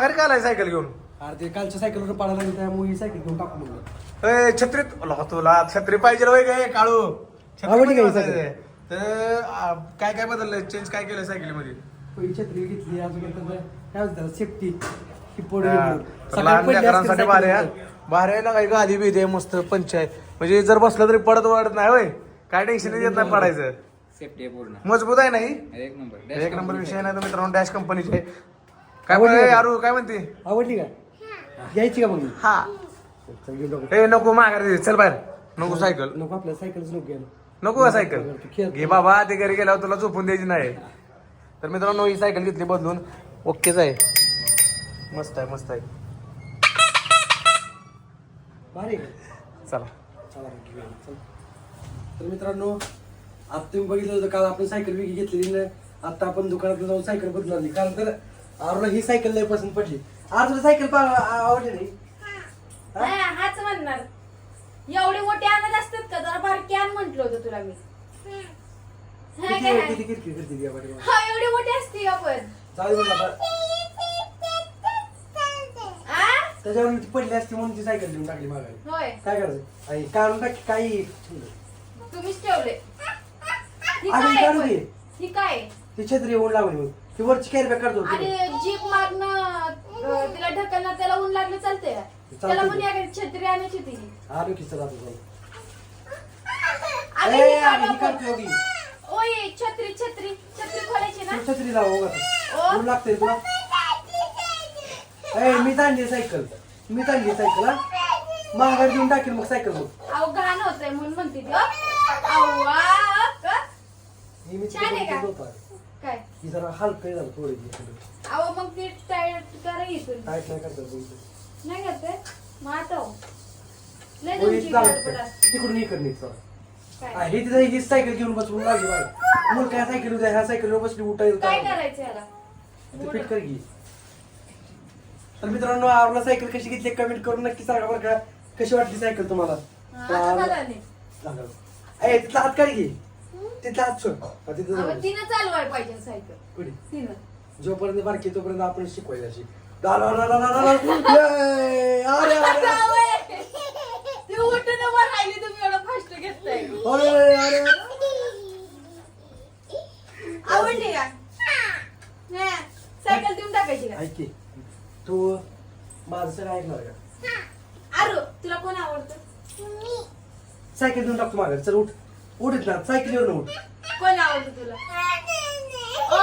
माघारी का आलाय सायकल घेऊन? अरे ते कालच्या सायकलवर पाडायला लागली त्यामुळे ही सायकल घेऊन टाकू म्हणलं. ए, ला तुला छत्री पाहिजे होय काय काळू. छत्री आवडली का ही पाहिजे. सायकल? तर आ, काय काय बदललंय? चेंज काय केलं सायकलमध्ये पहिली छत्री घेतली अजून त्याचं- काय सेफ्टी पोड हा. तर लहान लेकरांसाठी भारी आहे भारी आहे ना काही गादी बी दे मस्त पंचायत. म्हणजे जर बसलं तरी पडत वाढत नाही होय. काय टेन्शन येत नाही पडायचं. सेफ्टी आहे पूर्ण. मजबूत आहे नाही एक नंबर. एक नंबर विषय नाही तर मित्रांनो डॅश कंपनीचे काय आवडली का? अरू काय म्हणते? आवडली का? घ्यायची का मग? मी? हा. चल घेऊन टाकू. ए नको माघारी चल बाहेर. नको सायकल नको आपल्या सायकलच नको घ्यायला. नको का सायकल. घे बाबा ते घरी गेल्यावर तुला झोपून द्यायची नाही. तर मित्रांनो ही सायकल घेतली बदलून. ओकेच आहे. मस्त आहे मस्त आहे. भारी आहे. चला. चला मग घेऊया. चल. तर मित्रांनो आता तुम्ही बघितलं होतं काल आपण सायकल विकी घेतलेली ना आता आपण दुकानात जाऊन सायकल बदलली कारण तर आरूला ही सायकल लय पसंत पडली. आज तुला सायकल पा- आ- आवडली नाही? हा? नाही, हाच म्हणणार. एवढी मोठी आणत असतात का? जरा बारकी आण म्हंटल होतं तुला मी. हा किती काय? किती ती. हा एवढी मोठी असते का पण? चालेल मग आता आ? त्याच्यावर ती पडली असती म्हणून ती सायकल देऊन टाकली मागायला होय. काय करायचं? आई काढून टाक काही तुम्हीच ठेवले. ही अरे, काय पण? दे. ही काय ती छत्री ओढ लावली मग ती वरची कॅरी बॅग काढतो आणि जीप मागणं तिला ढकलणार त्याला ऊन लागलं चालतंय. का त्याला पण या छत्री आणायची होती. आलो की चला. ओय छत्री छत्री. छत्री खोलायची ना? तू छत्री लाव ओ. ऊन लागते तुला. ए मी ताणली सायकल. मी ताणली सायकल हा. माघार देऊन टाकेल मग सायकल मग अहो घाण होतंय म्हणून म्हणते ती अव्वा. छान आहे का? काय जरा हलकं झालं थोडी अहो मग ती टाईट करा इथून काय नाही करतात बघितलं. नाही करते मग आता हो. लय ओ, तुमची चालत गडबड नाही. असते. तिकडून इकडे निघ चला. काय हा, तिथं ही सायकल घेऊन बसवून लागली मूल काय सायकल उद्या ह्या सायकलवर बसली उठायला काय करायचं याला ते फिट कर की तर मित्रांनो आवडला सायकल कशी घेतली कमेंट करून नक्की सांगा बरं का कशी वाटली सायकल तुम्हाला हा, आता तर- झालं नाही. चांगलं. ए तिथला हात काढ हा, तिथं अहो, जाऊ. तिनं पाहिजे सायकल कुठे? तिनं. जोपर्यंत बारकी तोपर्यंत आपण शिकवायला अशी ला, ला, ला, ला, ला, ला, ला. ये, अरे, अरे, अरे. ती उठून उभं राहिली तुम्ही एवढं फास्ट घेताय. अरे, अरे. आवडली का? हा, सायकल देऊन टाकायची का? ऐक की, तू माझं सगळं ऐकणार का? अरे तुला कोण आवडतं? सायकल देऊन टाकतो मागे. चल उठ. उठ ना सायकल येऊन उठ कोण आवडतं तुला? ओ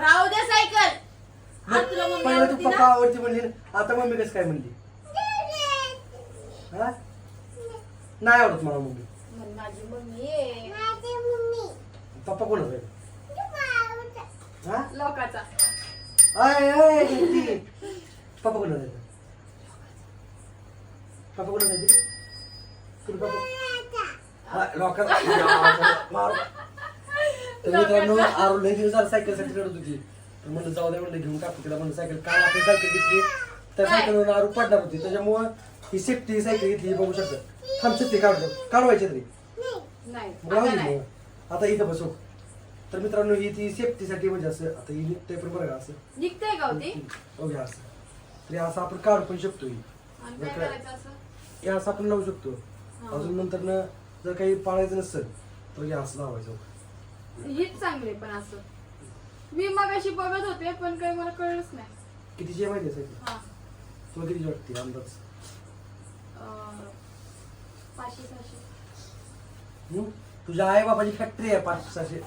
राहू दे सायकल. आज तुला मम्मी पहिला तू आवडती पप्पा ना आवडती म्हणली आता मम्मी कसं काय म्हणली? हा? नाही आवडत मला मम्मी. म्हण, माझी मम्मी आहे. पप्पा कोणाच आहे? हा? लोकाचा. आय ती. पप्पा आहे? पप्पा आहे? तुला? तुला पप्पा? हा, लोकांना मारू. तर मित्रांनो आरू लई दिवस झाला सायकलसाठी रडत होती. तर म्हणलं जाऊ दे म्हणलं घेऊन टाकू तिला म्हणलं सायकल काल आपण सायकल घेतली. त्या सायकलवर आरू पडणार होती. त्याच्यामुळं ही सेफ्टी सायकल घेतली हे बघू शकता. थांब छत्री काढतो काढवायची तरी राहू दे मग. आता इथं बसू तर मित्रांनो ही ती सेफ्टीसाठी म्हणजे असं आता ही निघतंय पण बरं का असं. निघतंय का होती ओके असं. तरी असं आपण काढू पण शकतो ही काय हे असं आपण लावू शकतो. हा. अजून नंतर ना जर काही पाळायचं नसेल तर हे असं लावायचं हीच चांगली पण असं. मी मग अशी बघत होते पण काही मला कळलंच नाही. कितीची आहे माहिती आहे हा. तुला किती वाटते अंदाज? अं, पाचशे सहाशे. हम्म? तुझ्या आई बाबाची फॅक्टरी आहे पाच सहाशे.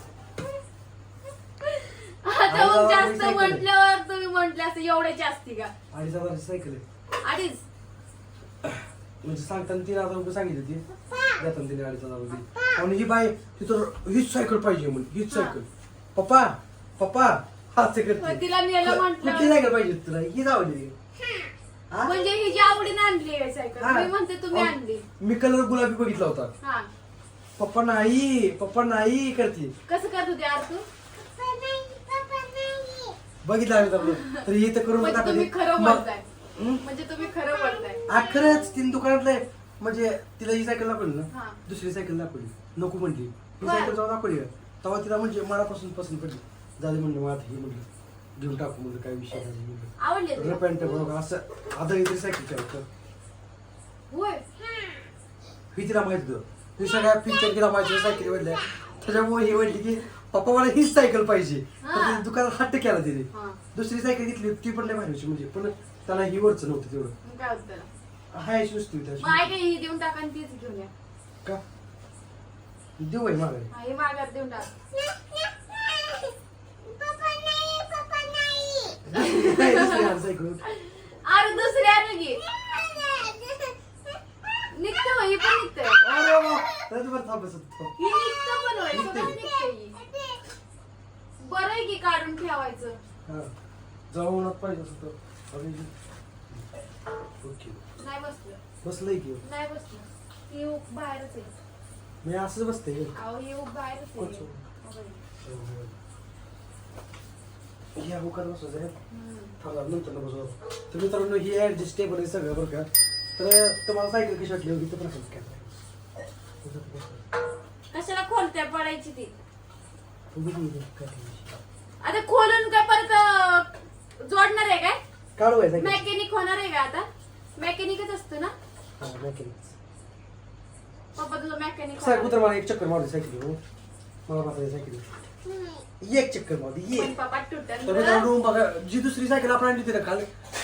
आता मग आणि जास्त. म्हटल्यावर तुम्ही म्हटले असं एवढे जास्ती का? अडीच हजाराची सायकल आहे. अडीच? म्हणजे सांगताना तीन हजार रुपये सांगितले ती. देताना तिने अडीच हजार रुपये. आणि ही बाई तिथं हीच सायकल पाहिजे म्हणजे हीच हा. सायकल पप्पा पप्पा हाच मग तिला नेलं म्हटलं. कुठली सायकल पाहिजे तुला? ही जावली हा? म्हणजे ही जी आवडीने आणली आहे सायकल हा. मी म्हणते तुम्ही अहो, आणली. मी कलर गुलाबी बघितला होता. हा. पप्पा नाही पप्पा नाही करते. कसं करत होते आज तू बघितलं आम्ही तर. तर हे तर करून म्हणजे तुम्ही खरं मग- बोलताय. हं? म्हणजे तुम्ही खरं बोलताय. आ, खरंच तीन दुकानातले म्हणजे तिला ही सायकल दाखवली हा. ना दुसरी सायकल दाखवली. नको म्हणली. ही बरं. सायकल जेव्हा दाखवली तेव्हा तिला म्हणजे मनापासून पसंत पडली. झाली म्हणलं मला ही म्हणलं घेऊन टाकू म्हणजे काय विषय नाही म्हणलं. आवडले तुला? असं आता इथे सायकल चालतं होय. ही तिला माहीत होतं. ही सगळ्या पिक्चर तिला माहिती सायकल वडल्या त्याच्यामुळे ही म्हणली की पप्पा मला हीच सायकल पाहिजे. तर हा. तिने दुकानात हट्ट केला तिने. हा. दुसरी सायकल घेतली ती पण भारी होती म्हणजे. पण त्याला ही वरच नव्हतं तेवढं. मग काय होतं त्याला? हाय होती मग ही देऊन टाका आणि तीच घेऊन या. का? देऊ आहे मागे हा, हे माघार देऊन टाक. अरे दुसरी आलं की. निघतं ही पण निघतंय. अरे वा. ही निघतं पण होय सगळं निघतंय ही. बरं आहे की काढून ठेवायचं. हा. जाऊन पाहिजे असं तर अरे, ओके. नाही बसलं बसलंय की? नाही बसलं ही बाहेरच आहे. मी असंच बसते. अहो ही बाहेरच आहे. अच्छा. बुकात बसवायचं रे हम्म. थांबा नंतर नको जाऊ. तर मित्रांनो ही ऍडजस्टेबल आहे सगळं बरं का. तर तुम्हाला सायकल कशी वाटली होती तर काय कशाला खोलत्या पडायची ती? आता खोलून काय परत अं, जोडणार आहे काय? काढू आहे मेकॅनिक होणार आहे का आता. मेकॅनिकच असतो ना? हा मेकॅनिक पप्पा तुझं मेकॅनिक सायकल तर मला एक चक्कर मारली सायकल मला सायकल एक चक्कर मारली पण एक. पप्पा तर तुटल मित्रांनो बघा जी दुसरी सायकल आपण आणली होती ना काल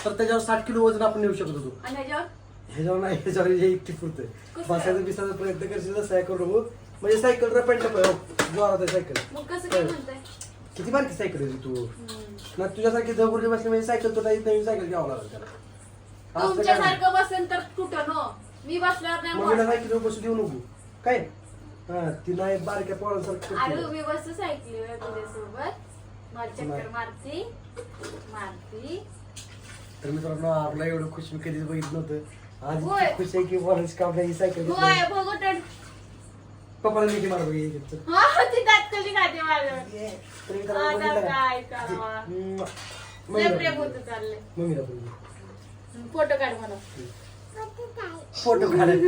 तर त्याच्यावर साठ किलो वज़न आपण नेऊ शकत होतो. ह्याच्यावर? ह्याच्यावर नाही ह्याच्यावर हे इतकी पुरतंय कसं? बसायचा बिसायचा प्रयत्न करशील तर सायकल नको म्हणजे सायकल रपंट जोरात आहे सायकल. मग कसं काय म्हणताय? किती बारकी सायकल आहे ती तू? हम्म. ना तुझ्यासारखी दगुरली बसली म्हणजे सायकल तुला नवीन सायकल घ्यावं लागेल त्याला असं काय नाही. तुमच्यासारखं बसेल तर कुठं नो मी बसल्यावर नाही मम्मीला. सायकल बसू देऊ नको काय हा ती नाही बारक्या पोरांसारखं अरे करते. मी बसतो सायकलीवर तुझ्यासोबत मला चक्कर. मारती मारती तर मित्रांनो आपला एवढं खुश मी कधीच बघितलं नव्हतं आज होय. इतकी खुश आहे की बोलायची काम नाही ही सायकल होय घेतली. बघू तर पप्पाला मिठी मार बघ, हे खाते? काय करावा? प्रेम होत चाललंय. फोटो काढ मला फोटो काढ.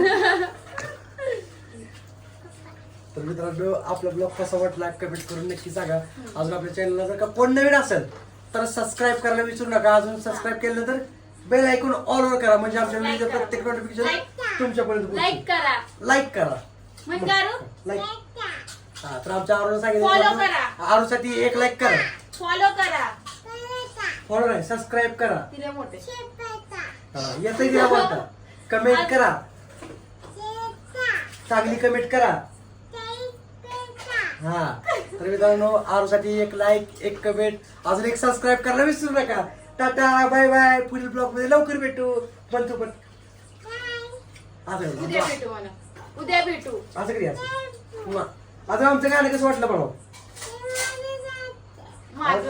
तर मित्रांनो आपला ब्लॉग कसा वाटला कमेंट करून नक्की सांगा. अजून आपल्या चॅनलला जर का कोण नवीन असेल तर सबस्क्राईब करायला विसरू नका. अजून सबस्क्राईब केलं तर बेल ऐकून ऑल वर करा. म्हणजे आमच्या व्हिडिओचं. प्रत्येक नोटिफिकेशन तुमच्यापर्यंत लाईक करा. लाईक करा. लाईक हा तर आमच्या आरुला Follow सांगितलं करा. आरूसाठी एक लाईक करा. फॉलो करा. फॉलो नाही सबस्क्राईब करा. तिला मोठे. हा, येतंय तिला बोलता कमेंट करा. चांगली कमेंट करा. हा तर मित्रांनो आरूसाठी एक लाईक एक कमेंट अजून एक सबस्क्राईब करायला विसरू नका. टाटा बाय बाय पुढील ब्लॉगमध्ये लवकर भेटू. बनतो पण. असं उद्या. भेटू मला. उद्या भेटू. असं करूया. आता आमचं गाणं कसं वाटलं माझं.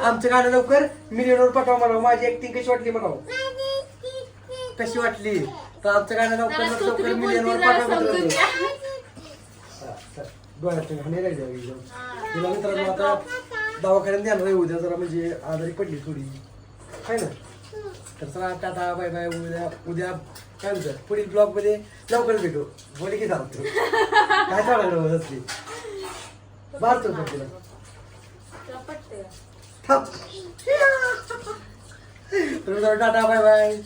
आमचं गाणं लवकर मिलियनवर पाठवा म्हणा माझी ऍक्टिंग कशी वाटली म्हणा कशी वाटली? तर आमचं गाणं लवकर लवकर मिलियनवर पाठवा मित्रांनो. तिला आता दवाखान्यात द्यायला आहे उद्या जरा म्हणजे आजारी पडली थोडी. आहे ना? तर चला टाटा बाय बाय उद्या उद्या काय म्हणतात पुढील ब्लॉगमध्ये लवकर भेटू. बोले की सांगतो काय चालणार असली मारतो का तिला? थांब. Tata bye bye.